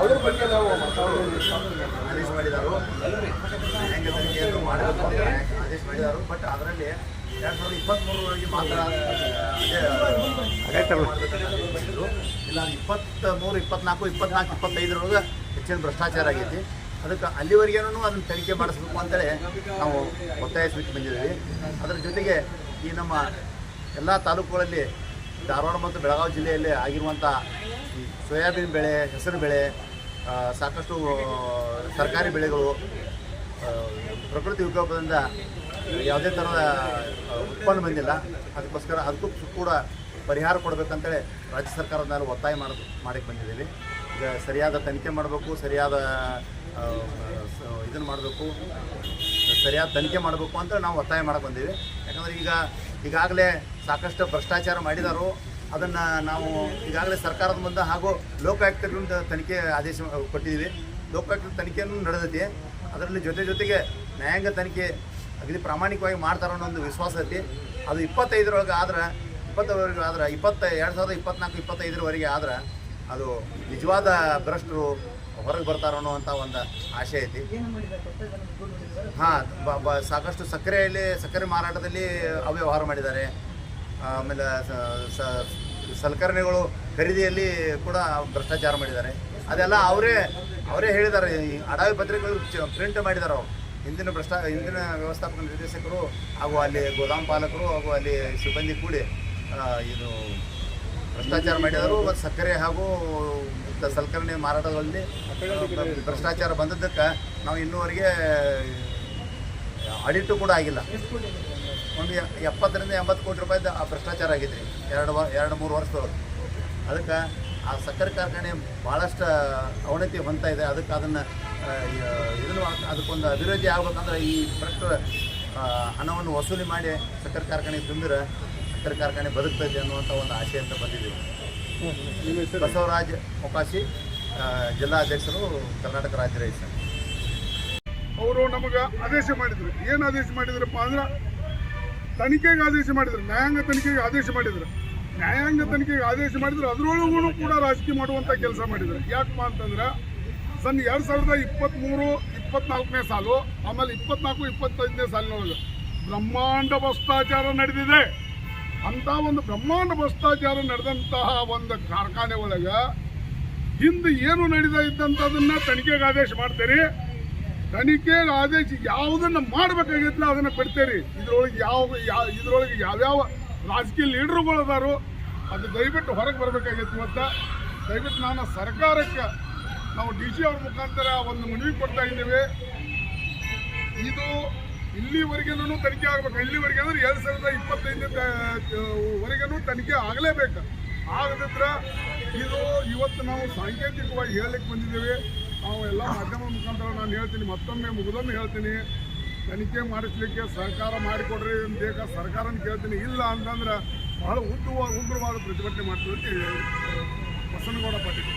ಅವ್ರ ಬಗ್ಗೆ ನಾವು ಆದೇಶ ಮಾಡಿದರು. ತನಿಖೆಯನ್ನು ಮಾಡಬೇಕು ಅಂತ ಆದೇಶ ಮಾಡಿದರು. ಬಟ್ ಅದರಲ್ಲಿ ಎರಡು ಸಾವಿರದ ಇಪ್ಪತ್ತ್ಮೂರರವರೆಗೆ ಮಾತ್ರ ಇಲ್ಲ ಇಪ್ಪತ್ತ್ ಮೂರು ಇಪ್ಪತ್ನಾಲ್ಕು ಇಪ್ಪತ್ನಾಲ್ಕು ಇಪ್ಪತ್ತೈದರೊಳಗೆ ಹೆಚ್ಚಿನ ಭ್ರಷ್ಟಾಚಾರ ಆಗೈತಿ. ಅದಕ್ಕೆ ಅಲ್ಲಿವರೆಗೇನೂ ಅದನ್ನು ತನಿಖೆ ಮಾಡಿಸ್ಬೇಕು ಅಂತೇಳಿ ನಾವು ಒತ್ತಾಯಿಸ್ಬಿಟ್ಟು ಬಂದಿದ್ದೀವಿ. ಅದರ ಜೊತೆಗೆ ಈ ನಮ್ಮ ಎಲ್ಲ ತಾಲೂಕುಗಳಲ್ಲಿ ಧಾರವಾಡ ಮತ್ತು ಬೆಳಗಾವಿ ಜಿಲ್ಲೆಯಲ್ಲಿ ಆಗಿರುವಂಥ ಸೋಯಾಬೀನ್ ಬೆಳೆ, ಹೆಸರು ಬೆಳೆ ಸಾಕಷ್ಟು ಸರ್ಕಾರಿ ಬೆಳೆಗಳು ಪ್ರಕೃತಿ ವಿಕೋಪದಿಂದ ಯಾವುದೇ ಥರದ ಉತ್ಪನ್ನ ಬಂದಿಲ್ಲ. ಅದಕ್ಕೋಸ್ಕರ ಅದಕ್ಕೂ ಕೂಡ ಪರಿಹಾರ ಕೊಡಬೇಕಂತೇಳಿ ರಾಜ್ಯ ಸರ್ಕಾರದ ಮೇಲೆ ಒತ್ತಾಯ ಮಾಡೋದು ಮಾಡಕ್ಕೆ ಬಂದಿದ್ದೀವಿ. ಈಗ ಸರಿಯಾದ ತನಿಖೆ ಮಾಡಬೇಕು, ಸರಿಯಾದ ಇದನ್ನು ಮಾಡಬೇಕು, ಸರಿಯಾದ ತನಿಖೆ ಮಾಡಬೇಕು ಅಂತ ನಾವು ಒತ್ತಾಯ ಮಾಡಕ್ಕೆ ಬಂದೀವಿ ಯಾಕಂದರೆ ಈಗ ಈಗಾಗಲೇ ಸಾಕಷ್ಟು ಭ್ರಷ್ಟಾಚಾರ ಮಾಡಿದಾರೋ. ಅದನ್ನು ನಾವು ಈಗಾಗಲೇ ಸರ್ಕಾರದ ಮುಂದೆ ಹಾಗೂ ಲೋಕಾಯುಕ್ತಗಳಿಂದ ತನಿಖೆ ಆದೇಶ ಕೊಟ್ಟಿದ್ದೀವಿ ಲೋಕಾಯುಕ್ತ ತನಿಖೆಯನ್ನು ನಡೆದೈತಿ. ಅದರಲ್ಲಿ ಜೊತೆ ಜೊತೆಗೆ ನ್ಯಾಯಾಂಗ ತನಿಖೆ ಅಗದಿ ಪ್ರಾಮಾಣಿಕವಾಗಿ ಮಾಡ್ತಾರೋ ಅನ್ನೋ ಒಂದು ವಿಶ್ವಾಸ ಐತಿ. ಅದು ಇಪ್ಪತ್ತೈದರೊಳಗೆ ಆದ್ರೆ, ಇಪ್ಪತ್ತರವರೆಗೆ ಆದ್ರೆ, ಇಪ್ಪತ್ತ, ಎರಡು ಸಾವಿರದ ಇಪ್ಪತ್ನಾಲ್ಕು, ಇಪ್ಪತ್ತೈದರವರೆಗೆ ಆದ್ರೆ ಅದು ನಿಜವಾದ ಭ್ರಷ್ಟರು ಹೊರಗೆ ಬರ್ತಾರೋ ಅನ್ನುವಂಥ ಒಂದು ಆಶೆ ಐತಿ. ಹಾಂ, ಬ ಸಾಕಷ್ಟು ಸಕ್ಕರೆಯಲ್ಲಿ, ಸಕ್ಕರೆ ಮಾರಾಟದಲ್ಲಿ ಅವ್ಯವಹಾರ ಮಾಡಿದ್ದಾರೆ. ಆಮೇಲೆ ಸಲಕರಣೆಗಳು ಖರೀದಿಯಲ್ಲಿ ಕೂಡ ಭ್ರಷ್ಟಾಚಾರ ಮಾಡಿದ್ದಾರೆ. ಅದೆಲ್ಲ ಅವರೇ ಅವರೇ ಹೇಳಿದ್ದಾರೆ. ಅಡಾವಿ ಪತ್ರಿಕೆಗಳು ಪ್ರಿಂಟ್ ಮಾಡಿದ್ದಾರೆ ಅವರು. ಹಿಂದಿನ ಭ್ರಷ್ಟ, ಹಿಂದಿನ ವ್ಯವಸ್ಥಾಪಕ ನಿರ್ದೇಶಕರು ಹಾಗೂ ಅಲ್ಲಿ ಗೋದಾಮ್ ಪಾಲಕರು ಹಾಗೂ ಅಲ್ಲಿ ಸಿಬ್ಬಂದಿ ಕೂಡಿ ಇದು ಭ್ರಷ್ಟಾಚಾರ ಮಾಡಿದರು ಮತ್ತು ಸಕ್ಕರೆ ಹಾಗೂ ಸಲಕರಣೆ ಮಾರಾಟದಲ್ಲಿ ಭ್ರಷ್ಟಾಚಾರ ಬಂದದ್ದಕ್ಕೆ ನಾವು ಇನ್ನೂವರೆಗೆ ಆಡಿಟು ಕೂಡ ಆಗಿಲ್ಲ. ಒಂದು ಎಪ್ಪತ್ತರಿಂದ ಎಂಬತ್ತು ಕೋಟಿ ರೂಪಾಯಿದ ಆ ಭ್ರಷ್ಟಾಚಾರ ಆಗಿದ್ರಿ ಎರಡು ಎರಡು ಮೂರು ವರ್ಷದೊಳಗೆ. ಅದಕ್ಕೆ ಆ ಸಕ್ಕರೆ ಕಾರ್ಖಾನೆ ಭಾಳಷ್ಟು ಅವನತಿ ಹೊಂದ್ತಾ ಇದೆ, ಅದಕ್ಕೆ ಅದನ್ನು ಇದನ್ನು ಅದಕ್ಕೊಂದು ಅಭಿವೃದ್ಧಿ ಆಗ್ಬೇಕಂದ್ರೆ ಈ ಭ್ರಷ್ಟ ಹಣವನ್ನು ವಸೂಲಿ ಮಾಡಿ ಸಕ್ಕರೆ ಕಾರ್ಖಾನೆಗೆ ತುಂಬಿದ್ರೆ ಸಕ್ಕರೆ ಕಾರ್ಖಾನೆ ಬದುಕ್ತೈತೆ ಅನ್ನುವಂಥ ಒಂದು ಆಶೆ ಅಂತ ಬಂದಿದ್ದೀವಿ. ಬಸವರಾಜ್ ಮೊಕಾಶಿ ಜಿಲ್ಲಾ ಅಧ್ಯಕ್ಷರು ಕರ್ನಾಟಕ ರಾಜ್ಯ ರೈತ ಅವರು ನಮಗೆ ಆದೇಶ ಮಾಡಿದ್ರು. ಏನು ಆದೇಶ ಮಾಡಿದ್ರಪ್ಪ ಅಂದ್ರೆ ತನಿಖೆಗೆ ಆದೇಶ ಮಾಡಿದ್ರು. ನ್ಯಾಯಾಂಗ ತನಿಖೆಗೆ ಆದೇಶ ಮಾಡಿದ್ರು. ನ್ಯಾಯಾಂಗ ತನಿಖೆಗೆ ಆದೇಶ ಮಾಡಿದ್ರು. ಅದರೊಳಗೂ ಕೂಡ ರಾಜಕೀಯ ಮಾಡುವಂಥ ಕೆಲಸ ಮಾಡಿದ್ರು. ಯಾಕಪ್ಪ ಅಂತಂದ್ರೆ ಸಣ್ಣ ಎರಡು ಸಾವಿರದ ಇಪ್ಪತ್ತ್ಮೂರು ಇಪ್ಪತ್ನಾಲ್ಕನೇ ಸಾಲು ಆಮೇಲೆ ಇಪ್ಪತ್ನಾಲ್ಕು ಇಪ್ಪತ್ತೈದನೇ ಸಾಲಿನೊಳಗೆ ಬ್ರಹ್ಮಾಂಡ ಭ್ರಷ್ಟಾಚಾರ ನಡೆದಿದೆ. ಅಂತ ಒಂದು ಬ್ರಹ್ಮಾಂಡ ಭ್ರಷ್ಟಾಚಾರ ನಡೆದಂತಹ ಒಂದು ಕಾರ್ಖಾನೆ ಒಳಗೆ ಹಿಂದೆ ಏನು ನಡೀತಾ ಇದ್ದಂಥದನ್ನ ತನಿಖೆಗೆ ಆದೇಶ ಮಾಡ್ತೀರಿ. ತನಿಖೆಗೆ ಆದೇಶ ಯಾವುದನ್ನ ಮಾಡಬೇಕಾಗಿತ್ತಲ್ಲ ಅದನ್ನ ಬಿಡ್ತೇರಿ ಇದ್ರೊಳಗೆ ಯಾವ ಯಾವ ಇದ್ರೊಳಗೆ ಯಾವ್ಯಾವ ರಾಜಕೀಯ ಲೀಡರ್ಗಳು ಅದಾರು ಅದು ದಯವಿಟ್ಟು ಹೊರಗೆ ಬರಬೇಕಾಗಿತ್ತು ಇವತ್ತು ದಯವಿಟ್ಟು ನಾನು ಸರ್ಕಾರಕ್ಕೆ ನಾವು ಡಿ ಸಿ ಅವ್ರ ಮುಖಾಂತರ ಒಂದು ಮನವಿ ಕೊಡ್ತಾ ಇದ್ದೀವಿ. ಇದು ಇಲ್ಲಿವರೆಗೂ ತನಿಖೆ ಆಗಬೇಕು. ಇಲ್ಲಿವರೆಗೆ ಅಂದ್ರೆ ಎರಡು ಸಾವಿರದ ಇಪ್ಪತ್ತೈದು ವರೆಗೂ ತನಿಖೆ ಆಗಲೇಬೇಕು. ಆಗದಿದ್ರೆ ಇದು ಇವತ್ತು ನಾವು ಸಾಂಕೇತಿಕವಾಗಿ ಹೇಳಲಿಕ್ಕೆ ಬಂದಿದ್ದೇವೆ. ನಾವು ಎಲ್ಲ ಮಾಧ್ಯಮ ಮುಖಾಂತರ ನಾನು ಹೇಳ್ತೀನಿ, ಮತ್ತೊಮ್ಮೆ ಮುಗಿದೊಮ್ಮೆ ಹೇಳ್ತೀನಿ. ತನಿಖೆ ಮಾಡಿಸ್ಲಿಕ್ಕೆ ಸರ್ಕಾರ ಮಾಡಿಕೊಡ್ರಿ ಬೇಕಾ ಸರ್ಕಾರನ ಕೇಳ್ತೀನಿ. ಇಲ್ಲ ಅಂತಂದ್ರೆ ಬಹಳ ಉದ್ದವಾದ ಉಗ್ರವಾದ ಪ್ರತಿಭಟನೆ ಮಾಡ್ತೀವಿ ಅಂತ ಹೇಳಿ. ಬಸನಗೌಡ ಪಾಟೀಲ್.